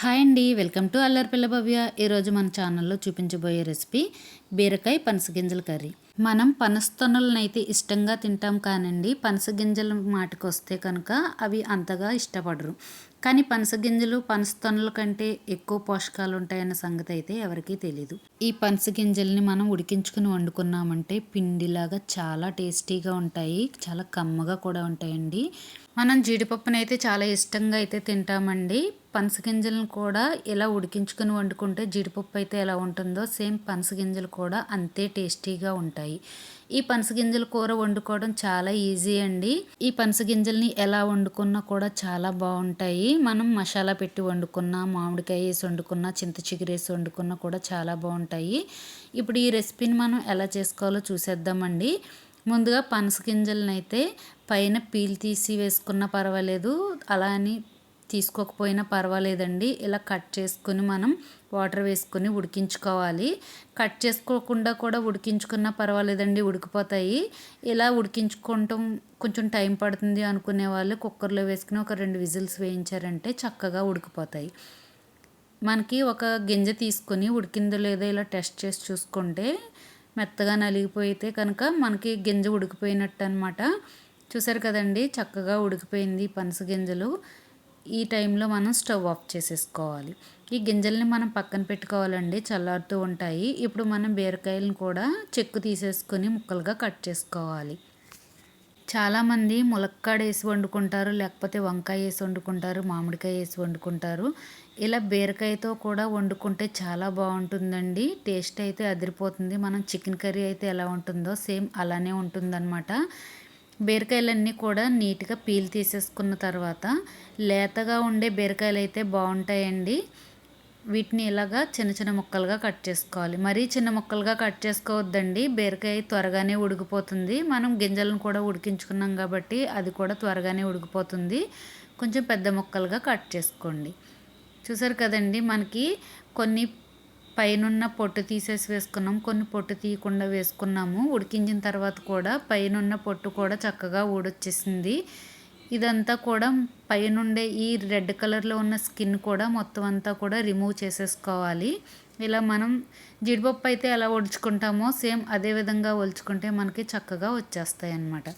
Hi అండి. Welcome to అల్లరిపిల్ల భవ్య. ఈరోజు మన ఛానల్లో చూపించబోయే రెసిపీ బీరకాయ పనసగింజల కర్రీ. మనం పనస్తొనలను ఇష్టంగా తింటాం కానండి పనసగింజల మాటకు వస్తే కనుక అవి అంతగా ఇష్టపడరు. కానీ పనస గింజలు పనస పనస్తొనల కంటే ఎక్కువ పోషకాలు ఉంటాయన్న సంగతి అయితే ఎవరికీ తెలియదు ఈ పనస గింజల్ని మనం ఉడికించుకుని వండుకున్నామంటే పిండిలాగా చాలా టేస్టీగా ఉంటాయి చాలా కమ్మగా కూడా ఉంటాయండి. మనం జీడిపప్పునైతే అయితే చాలా ఇష్టంగా అయితే తింటామండి. పనసగింజలను కూడా ఇలా ఉడికించుకుని వండుకుంటే జీడిపప్పు అయితే ఎలా ఉంటుందో సేమ్ పనసగింజలు కూడా అంతే టేస్టీగా ఉంటాయి. ఈ పనసగింజల కూర వండుకోవడం చాలా ఈజీ అండి. ఈ పనసగింజల్ని ఎలా వండుకున్నా కూడా చాలా బాగుంటాయి. మనం మసాలా పెట్టి వండుకున్నా మామిడికాయ వేసి వండుకున్నా చింత చిగురేసి వండుకున్నా కూడా చాలా బాగుంటాయి. ఇప్పుడు ఈ రెసిపీని మనం ఎలా చేసుకోవాలో చూసేద్దామండి. ముందుగా పనస అయితే పైన పీల్ తీసి వేసుకున్నా పర్వాలేదు. అలా అని తీసుకోకపోయినా పర్వాలేదండి. ఇలా కట్ చేసుకుని మనం వాటర్ వేసుకొని ఉడికించుకోవాలి. కట్ చేసుకోకుండా కూడా ఉడికించుకున్నా పర్వాలేదండి ఉడికిపోతాయి. ఇలా ఉడికించుకోవటం కొంచెం టైం పడుతుంది అనుకునే వాళ్ళు కుక్కర్లో వేసుకుని ఒక రెండు విజిల్స్ వేయించారంటే చక్కగా ఉడికిపోతాయి. మనకి ఒక గింజ తీసుకొని ఉడికిందో లేదో ఇలా టెస్ట్ చేసి చూసుకుంటే మెత్తగా నలిగిపోయితే కనుక మనకి గింజ ఉడికిపోయినట్టు అనమాట చూసారు కదండి చక్కగా ఉడికిపోయింది పనస గింజలు. ఈ టైంలో మనం స్టవ్ ఆఫ్ చేసేసుకోవాలి. ఈ గింజల్ని మనం పక్కన పెట్టుకోవాలండి. చల్లారుతూ ఉంటాయి. ఇప్పుడు మనం బీరకాయలను కూడా చెక్కు తీసేసుకొని ముక్కలుగా కట్ చేసుకోవాలి. చాలామంది ములక్కాడ వేసి వండుకుంటారు లేకపోతే వంకాయ వేసి వండుకుంటారు మామిడికాయ వేసి వండుకుంటారు. ఇలా బీరకాయతో కూడా వండుకుంటే చాలా బాగుంటుందండి. టేస్ట్ అయితే అదిరిపోతుంది. మనం చికెన్ కర్రీ అయితే ఎలా ఉంటుందో సేమ్ అలానే ఉంటుందన్నమాట. బీరకాయలన్నీ కూడా నీట్గా పీల్ తీసేసుకున్న తర్వాత లేతగా ఉండే బీరకాయలు అయితే బాగుంటాయండి వీటిని ఇలాగా చిన్న చిన్న ముక్కలుగా కట్ చేసుకోవాలి. మరీ చిన్న ముక్కలుగా కట్ చేసుకోవద్దండి. బీరకాయ త్వరగానే ఉడికిపోతుంది. మనం గింజలను కూడా ఉడికించుకున్నాం కాబట్టి అది కూడా త్వరగానే ఉడికిపోతుంది. కొంచెం పెద్ద ముక్కలుగా కట్ చేసుకోండి. చూసారు కదండి మనకి కొన్ని పైనున్న పొట్టు తీసేసి వేసుకున్నాం. కొన్ని పొట్టు తీయకుండా వేసుకున్నాము. ఉడికించిన తర్వాత కూడా పైనున్న పొట్టు కూడా చక్కగా ఊడొచ్చేసింది. ఇదంతా కూడా పైనుండే ఈ రెడ్ కలర్లో ఉన్న స్కిన్ కూడా మొత్తం అంతా కూడా రిమూవ్ చేసేసుకోవాలి. ఇలా మనం జీడిపప్పు అయితే ఎలా ఒడుచుకుంటామో సేమ్ అదే విధంగా ఒలుచుకుంటే మనకి చక్కగా వచ్చేస్తాయి అన్నమాట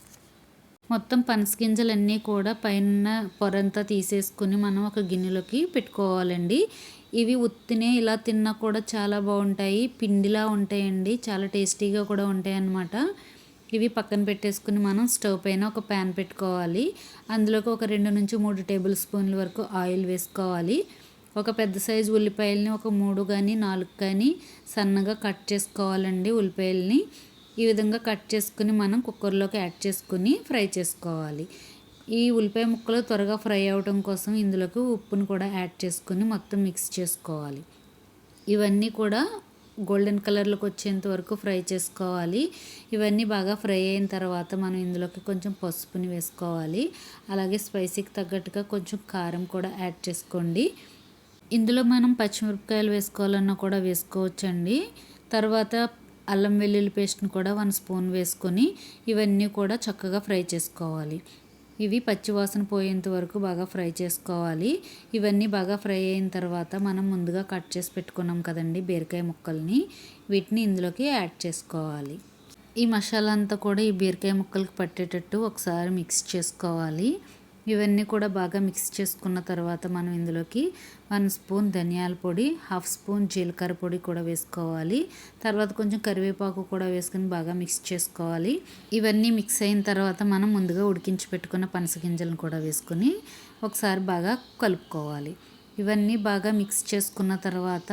మొత్తం పనసగింజలన్నీ కూడా పైన పొరంతా తీసేసుకుని మనం ఒక గిన్నెలోకి పెట్టుకోవాలండి. ఇవి ఉత్తినే ఇలా తిన్నా కూడా చాలా బాగుంటాయి. పిండిలా ఉంటాయండి. చాలా టేస్టీగా కూడా ఉంటాయి అన్నమాట ఇవి పక్కన పెట్టేసుకుని మనం స్టవ్ పైన ఒక ప్యాన్ పెట్టుకోవాలి. అందులోకి ఒక రెండు నుంచి మూడు టేబుల్ స్పూన్ల వరకు ఆయిల్ వేసుకోవాలి. ఒక పెద్ద సైజు ఉల్లిపాయలని ఒక మూడు కానీ నాలుగు కానీ సన్నగా కట్ చేసుకోవాలండి ఉల్లిపాయలని. ఈ విధంగా కట్ చేసుకుని మనం కుక్కర్లోకి యాడ్ చేసుకుని ఫ్రై చేసుకోవాలి. ఈ ఉల్లిపాయ ముక్కలు త్వరగా ఫ్రై అవ్వటం కోసం ఇందులోకి ఉప్పును కూడా యాడ్ చేసుకొని మొత్తం మిక్స్ చేసుకోవాలి. ఇవన్నీ కూడా గోల్డెన్ కలర్లోకి వచ్చేంత వరకు ఫ్రై చేసుకోవాలి. ఇవన్నీ బాగా ఫ్రై అయిన తర్వాత మనం ఇందులోకి కొంచెం పసుపుని వేసుకోవాలి. అలాగే స్పైసీకి తగ్గట్టుగా కొంచెం కారం కూడా యాడ్ చేసుకోండి. ఇందులో మనం పచ్చిమిరపకాయలు వేసుకోవాలన్నా కూడా వేసుకోవచ్చండి. తర్వాత అల్లం వెల్లుల్లి పేస్ట్ని కూడా వన్ స్పూన్ వేసుకొని ఇవన్నీ కూడా చక్కగా ఫ్రై చేసుకోవాలి. ఇవి పచ్చివాసన పోయేంత వరకు బాగా ఫ్రై చేసుకోవాలి. ఇవన్నీ బాగా ఫ్రై అయిన తర్వాత మనం ముందుగా కట్ చేసి పెట్టుకున్నాం కదండి బీరకాయ ముక్కల్ని. వీటిని ఇందులోకి యాడ్ చేసుకోవాలి. ఈ మసాలా అంతా కూడా ఈ బీరకాయ ముక్కలకి పట్టేటట్టు ఒకసారి మిక్స్ చేసుకోవాలి. ఇవన్నీ కూడా బాగా మిక్స్ చేసుకున్న తర్వాత మనం ఇందులోకి వన్ స్పూన్ ధనియాల పొడి హాఫ్ స్పూన్ జీలకర్ర పొడి కూడా వేసుకోవాలి. తర్వాత కొంచెం కరివేపాకు కూడా వేసుకొని బాగా మిక్స్ చేసుకోవాలి. ఇవన్నీ మిక్స్ అయిన తర్వాత మనం ముందుగా ఉడికించి పెట్టుకున్న పనసగింజలను కూడా వేసుకొని ఒకసారి బాగా కలుపుకోవాలి. ఇవన్నీ బాగా మిక్స్ చేసుకున్న తర్వాత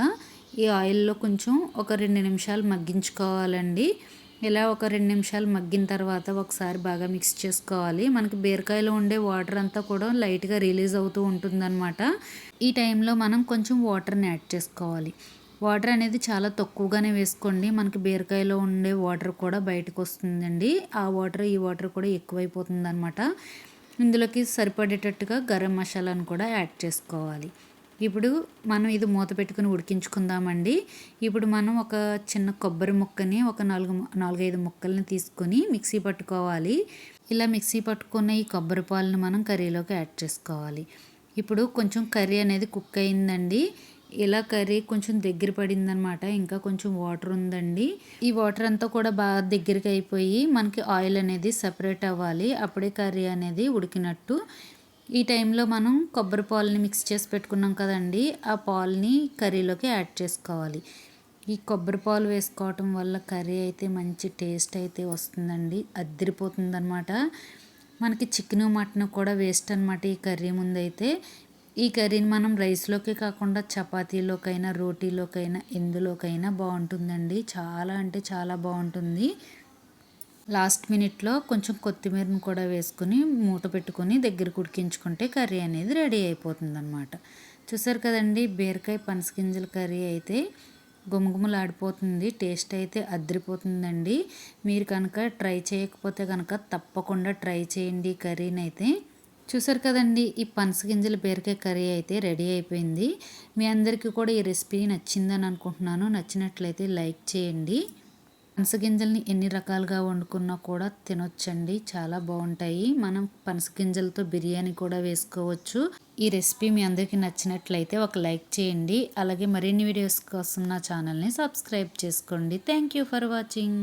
ఈ ఆయిల్లో కొంచెం ఒక రెండు నిమిషాలు మగ్గించుకోవాలండి. ఇలా ఒక రెండు నిమిషాలు మగ్గిన తర్వాత ఒకసారి బాగా మిక్స్ చేసుకోవాలి. మనకి బీరకాయలో ఉండే వాటర్ అంతా కూడా లైట్గా రిలీజ్ అవుతూ ఉంటుందన్నమాట. ఈ టైంలో మనం కొంచెం వాటర్ని యాడ్ చేసుకోవాలి. వాటర్ అనేది చాలా తక్కువగానే వేసుకోండి. మనకి బీరకాయలో ఉండే వాటర్ కూడా బయటకు వస్తుందండి. ఆ వాటర్ ఈ వాటర్ కూడా ఎక్కువైపోతుంది అనమాట ఇందులోకి సరిపడేటట్టుగా గరం మసాలాను కూడా యాడ్ చేసుకోవాలి. ఇప్పుడు మనం ఇది మూత పెట్టుకుని ఉడికించుకుందామండి. ఇప్పుడు మనం ఒక చిన్న కొబ్బరి ముక్కని ఒక నాలుగు నాలుగైదు ముక్కల్ని తీసుకొని మిక్సీ పట్టుకోవాలి. ఇలా మిక్సీ పట్టుకున్న ఈ కొబ్బరి పాలను మనం కర్రీలోకి యాడ్ చేసుకోవాలి. ఇప్పుడు కొంచెం కర్రీ అనేది కుక్ అయిందండి. ఇలా కర్రీ కొంచెం దగ్గర పడిందనమాట. ఇంకా కొంచెం వాటర్ ఉందండి. ఈ వాటర్ అంతా కూడా బాగా దగ్గరికి అయిపోయి మనకి ఆయిల్ అనేది సపరేట్ అవ్వాలి. అప్పుడే కర్రీ అనేది ఉడికినట్టు ఈ టైంలో మనం కొబ్బరి పాలని మిక్స్ చేసి పెట్టుకున్నాం కదండి. ఆ పాలని కర్రీలోకి యాడ్ చేసుకోవాలి. ఈ కొబ్బరి పాలు వేసుకోవటం వల్ల కర్రీ అయితే మంచి టేస్ట్ అయితే వస్తుందండి. అద్దరిపోతుందనమాట మనకి చికెన్ మటన్ కూడా వేస్ట్ అనమాట ఈ కర్రీ ముందైతే. ఈ కర్రీని మనం రైస్లోకి కాకుండా చపాతీలోకైనా రోటీలోకైనా ఎందులోకైనా బాగుంటుందండి. చాలా అంటే చాలా బాగుంటుంది. లాస్ట్ మినిట్లో కొంచెం కొత్తిమీరను కూడా వేసుకుని మూత పెట్టుకొని దగ్గర ఉడికించుకుంటే కర్రీ అనేది రెడీ అయిపోతుంది అనమాట చూసారు కదండి బీరకాయ పనసగింజల కర్రీ అయితే గుమగుమలాడిపోతుంది టేస్ట్ అయితే అద్దరిపోతుందండి మీరు కనుక ట్రై చేయకపోతే కనుక తప్పకుండా ట్రై చేయండి కర్రీని అయితే. చూసారు కదండి ఈ పనసగింజల బీరకాయ కర్రీ అయితే రెడీ అయిపోయింది. మీ అందరికీ కూడా ఈ రెసిపీ నచ్చిందని అనుకుంటున్నాను. నచ్చినట్లయితే లైక్ చేయండి. పనసగింజల్ని ఎన్ని రకాలుగా వండుకున్నా కూడా తినొచ్చండి. చాలా బాగుంటాయి. మనం పనసగింజలతో బిర్యానీ కూడా వేసుకోవచ్చు. ఈ రెసిపీ మీ అందరికీ నచ్చినట్లయితే ఒక లైక్ చేయండి. అలాగే మరిన్ని వీడియోస్ కోసం నా ఛానల్ని సబ్స్క్రైబ్ చేసుకోండి. Thank you for watching.